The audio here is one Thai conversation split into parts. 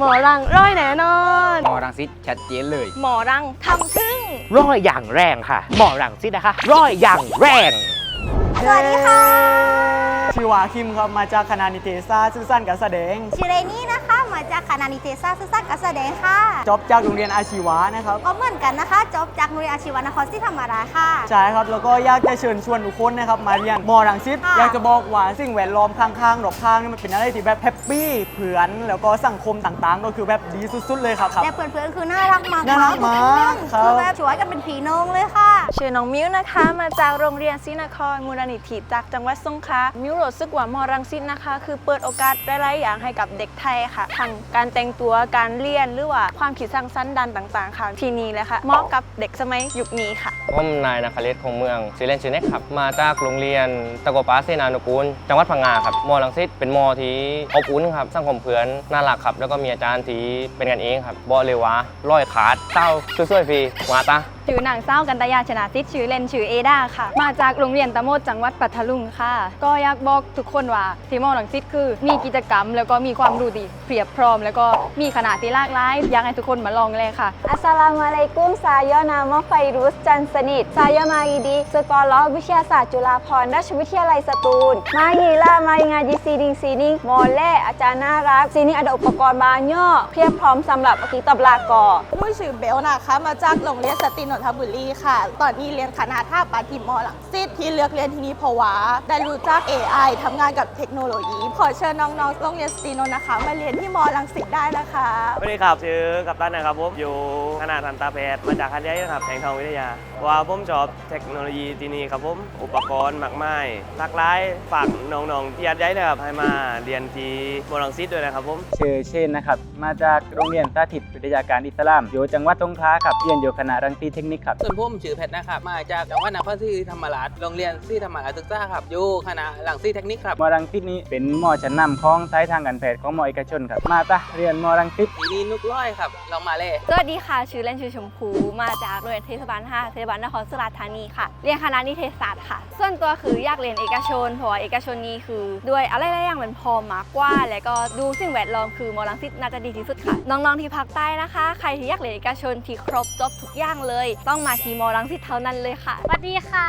หมอรังร้อยแน่นอนมอรังสิตชัดเจนเลยหมอรังทำซึ่ง ร้อยอย่างแรงค่ะ หมอรังสิตนะคะ ร้อยอย่างแรง สวัสดีค่ะ ชื่อว่าคิมครับ มาจากคณะนิเทศศาสตร์สื่อสารการแสดง ชื่อเรนี่นะคะ มาจากคณะนิเทศศาสตร์สื่อสารการแสดงค่ะ จบจากโรงเรียนอาชีวะนะครับ ก็เหมือนกันนะคะจบจากโรงเรียนอาชีวะนครศรีธรรมราชค่ะ ใช่ครับแล้วก็อยากจะเชิญชวนทุกคนนะครับมาเรียนมอรังสิตค่ะ อยากจะบอกว่าสิ่งแวดล้อมข้างๆรอบข้างนี่มันเป็นอะไรที่แบบแฮปปี้เผื่อนแล้วก็สังคมต่างๆ ก็คือแบบดีสุดๆเลยครับครับ และเพื่อนๆคือน่ารักมากน่ารักมากครับ คือแบบช่วยกันเป็นพี่น้องเลยค่ะ ชื่อน้องมิ้วนะคะ มาจากโรงเรียนศรีนครมูลนิธิจากจังหวัดสงขลามิ้วรู้สึกว่ามอรังสิตนะคะ คือเปิดโอกาสหลายๆอย่างให้กับเด็กไทยค่ะทั้งการแต่งตัวการเรียนหรือว่าความคิดสร้างสรรค์ด้านต่าง ๆ ค่ะ ที่นี่เลยค่ะเหมาะกับเด็กสมัยยุคนี้ค่ะผมนายนาคาเลศคงเมืองชื่อเล่นชื่อเน็กครับมาจากโรงเรียนตะโกป้าเสนานุกูล จังหวัดพังงาครับมอลังสิตเป็นมอที่อบอุ่นครับสร้างความเพื่อนน่ารักครับแล้วก็มีอาจารย์ที่เป็นกันเองครับบอเลยว่าร้อยขาดเต้าช่วยๆฟรีมาตา ชื่อนางเศร้ากันตยาชนะทิศชื่อเล่นชื่อเอดาค่ะ มาจากโรงเรียนตะโมดจังหวัดปัทลุงค่ะ ก็อยากบอกทุกคนว่าที่มอลังสิตคือมีกิจกรรม แล้วก็มีความรู้ดีเพียบพร้อม แล้วก็มีขนาดที่หลากหลายอยากให้ทุกคนมาลองเลยค่ะ อัสสลามุอะลัยกุมสายนามะไฟรุสจันทร์สนิทสายมาอีดีสกอลลอวิทยาศาสตร์จุฬาภรณราชวิทยาลัยสตูล มายีล่ามายีงานยีซีดิงซีนิงมอลเล่อาจารย์น่ารักซีนิงอดอุปกรณ์บางย่อเพียบพร้อมสำหรับอคิตบลากอมุ้ยชื่อเบลนะคะมาจากโรงเรียนสตรีนนทบุรีค่ะ ตอนนี้เรียนคณะท่าปาทิมอหลังสิตที่เลือกเรียนที่นี่เพราะว่าได้รู้จัก AI ทำงานกับเทคโนโลยี ขอเชิญน้องๆโรงเรียนสตรีนนท์นะคะ มาเรียนที่มอลังสิตได้นะคะ สวัสดีครับชื่อกัปตันนะครับผมอยู่คณะทันตแพทย์มาจากคันย้ายนะครับแสงทองวิทยาเพราะว่าผมชอบเทคโนโลยีที่นี่ครับผมอุปกรณ์มากมายหลากหลายฝากน้องๆที่ยัดย้ายนะครับให้มาเรียนที่โบรังซิตด้วยนะครับผมชื่อเชนนะครับมาจากโรงเรียนสาธิตวิทยาการอิสลามอยู่จังหวัดสงขลาครับเรียนอยู่คณะรังสีเทคนิคครับส่วนผมชื่อเพชรนะครับ มาจากจังหวัดนครศรีธรรมราชโรงเรียนศรีธรรมราชศึกษาครับอยู่คณะหลังศรีเทคนิคครับมอรังสิตนี้เป็นมอชั้นนำของสายทางการแพทย์ของมอเอกชนครับ มาจ้ะเรียนมอรังสิตปีนี้นุกร้อยครับลองมาเลยสวัสดีค่ะ ชื่อเล่นชื่อชมพูมาจากโรงเรียนเทศบาล5เทศบาลนครสุราษฎร์ธานีค่ะ เรียนคณะนิเทศศาสตร์ค่ะ ส่วนตัวคืออยากเรียนเอกชนเพราะว่าเอกชนนี้คือด้วยอะไรหลายๆอย่างมันพอมากกว่า และก็ดูสิ่งแวดล้อมคือมอลังสิตน่าจะดีที่สุดค่ะ น้องๆที่ภาคใต้นะคะ ใครที่อยากเรียนเอกชนที่ครบจบทุกอย่างเลยต้องมาทีมอลังสิตเท่านั้นเลยค่ะ สวัสดีค่ะ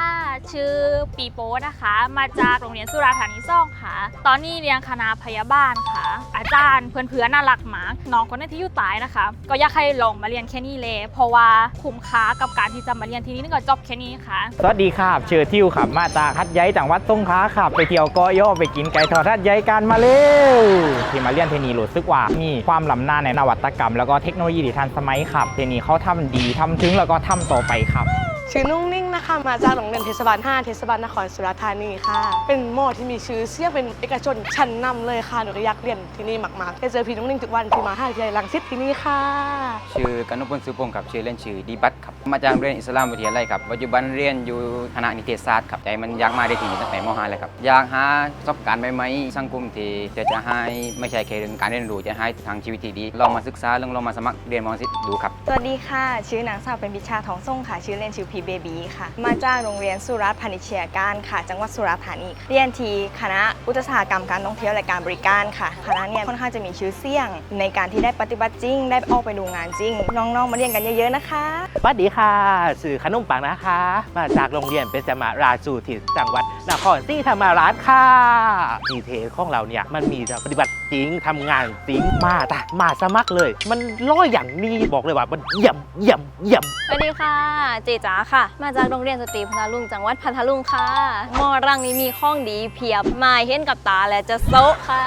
ชื่อปีโป้นะคะ มาจากโรงเรียนสุราธานีซ่องค่ะ ตอนนี้เรียนคณะพยาบาลค่ะ อาจารย์เพื่อนๆน่ารักมากน้องคนนั้นที่อยู่ตายนะคะ ก็อยากให้ลองมาเรียนแค่นี้เลย เพราะว่าคุ้มค่ากับการที่จะมาเรียนที่นี่นึกว่าจบแค่นี้ค่ะ สวัสดีครับเชื่อทิวครับมาจากฮัดใหญ่จังหวัดสงขลาครับไปเที่ยวเกาะย่อไปกินไก่ทอดฮัดใหญ่กันมาเร็วที่มาเรียนเทนีรู้สึกว่ามีความล้ำหน้าในนวัตกรรม แล้วก็เทคโนโลยีที่ทันสมัยครับเทนีเขาทำดีทำถึงแล้วก็ทำต่อไปครับ ชื่อนุ่งนิ่งนะคะ มาจากโรงเรียนเทศบาล 5 เทศบาลนครสุราษฎร์ธานีค่ะ เป็นหมอที่มีชื่อเสียงเป็นเอกชนชั้นนำเลยค่ะ หนูก็อยากเรียนที่นี่มากๆได้เจอพี่นุ่งนิ่งทุกวันที่มาห้าวิทยาลัยรังสิตที่นี่ค่ะ ชื่อกนุพลสุพงศ์ครับ ชื่อเล่นชื่อดีบัตครับ มาจากโรงเรียนอิสลามวิทยาลัยครับ ปัจจุบันเรียนอยู่คณะนิเทศศาสตร์ครับ ใจมันอยากมาได้ที่นี่ตั้งแต่ม .5 เลยครับ อยากหาประสบการณ์ใหม่ๆสังคมที่จะจะให้ไม่ใช่แค่เรื่องการเรียนรู้จะให้ทางชีวิตที่ดี ลองมาศึกษาลองลองมาสมัครเรียนมอสิตดูครับ สวัสดีค่ะ ชื่อนางสาวเป็นพิชาทองส่งค่ะ ชื่อเล่นชื่อพีเบบีค่ะ มาจากโรงเรียนสุรัตน์พาณิชยการค่ะ จังหวัดสุราษฎร์ธานีเรียนทีคณะอุตสาหกรรมการท่องเที่ยวและการบริการค่ะ คณะเนี่ยค่อนข้างจะมีชื่อเสียง ในการที่ได้ปฏิบัติจริง ได้ออกไปดูงานจริง น้องๆ มาเรียนกันเยอะๆนะคะสวัสดีค่ะสื่อขนมปังนะคะ มาจากโรงเรียนเป็นจมาราชูทิศจังหวัดนครศรีธรรมราชค่ะมีเทสของเราเนี่ยมันมีปฏิบัติจริงทำงานจริงมาแตะมาสมัครเลย มันร้อยอย่างนี้บอกเลยว่ามันเยี่ยมเยี่ยมเยี่ยมสวัสดีค่ะเจจ๋าค่ะ มาจากโรงเรียนสตรีพัทลุงจังหวัดพัทลุงค่ะมอรังนี้มีข้องดีเพียบมาเห็นกับตาและจะโซะค่ะ